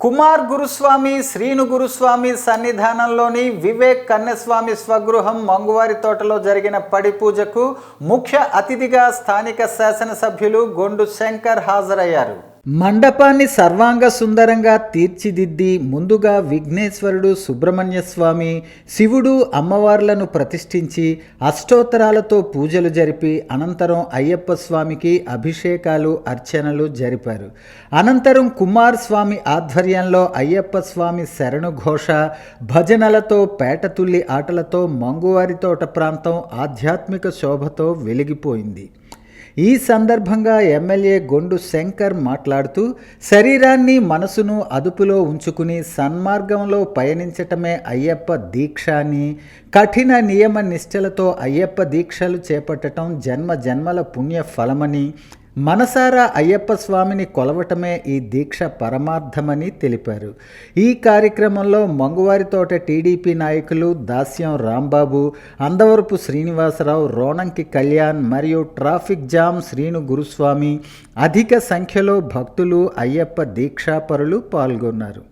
కుమార్ గురుస్వామి శ్రీను గురుస్వామి సన్నిధానంలోని వివేక్ కన్యస్వామి స్వగృహం మంగువారి తోటలో జరిగిన పడి పూజకు ముఖ్య అతిథిగా స్థానిక శాసనసభ్యులు గొండు శంకర్ హాజరయ్యారు. మండపాన్ని సర్వాంగ సుందరంగా తీర్చిదిద్ది ముందుగా విఘ్నేశ్వరుడు సుబ్రహ్మణ్య స్వామి శివుడు అమ్మవార్లను ప్రతిష్ఠించి అష్టోత్తరాలతో పూజలు జరిపి అనంతరం అయ్యప్ప స్వామికి అభిషేకాలు అర్చనలు జరిపారు. అనంతరం కుమార్ స్వామి ఆధ్వర్యంలో అయ్యప్ప స్వామి శరణుఘోష భజనలతో పేటతుల్లి ఆటలతో మంగువారి తోట ప్రాంతం ఆధ్యాత్మిక శోభతో వెలిగిపోయింది. ఈ సందర్భంగా ఎమ్మెల్యే గొండు శంకర్ మాట్లాడుతూ శరీరాన్ని మనసును అదుపులో ఉంచుకుని సన్మార్గంలో పయనించటమే అయ్యప్ప దీక్ష అని కఠిన నియమ నిష్టలతో అయ్యప్ప దీక్షలు చేపట్టడం జన్మ జన్మల పుణ్య ఫలమని మనసారా అయ్యప్ప స్వామిని కొలవటమే ఈ దీక్ష పరమార్థమని తెలిపారు. ఈ కార్యక్రమంలో మంగువారితోట టీడీపీ నాయకులు దాస్యం రాంబాబు అందవరపు శ్రీనివాసరావు రోణంకి కళ్యాణ్ మరియు ట్రాఫిక్ జామ్ శ్రీను గురుస్వామి అధిక సంఖ్యలో భక్తులు అయ్యప్ప దీక్షాపరులు పాల్గొన్నారు.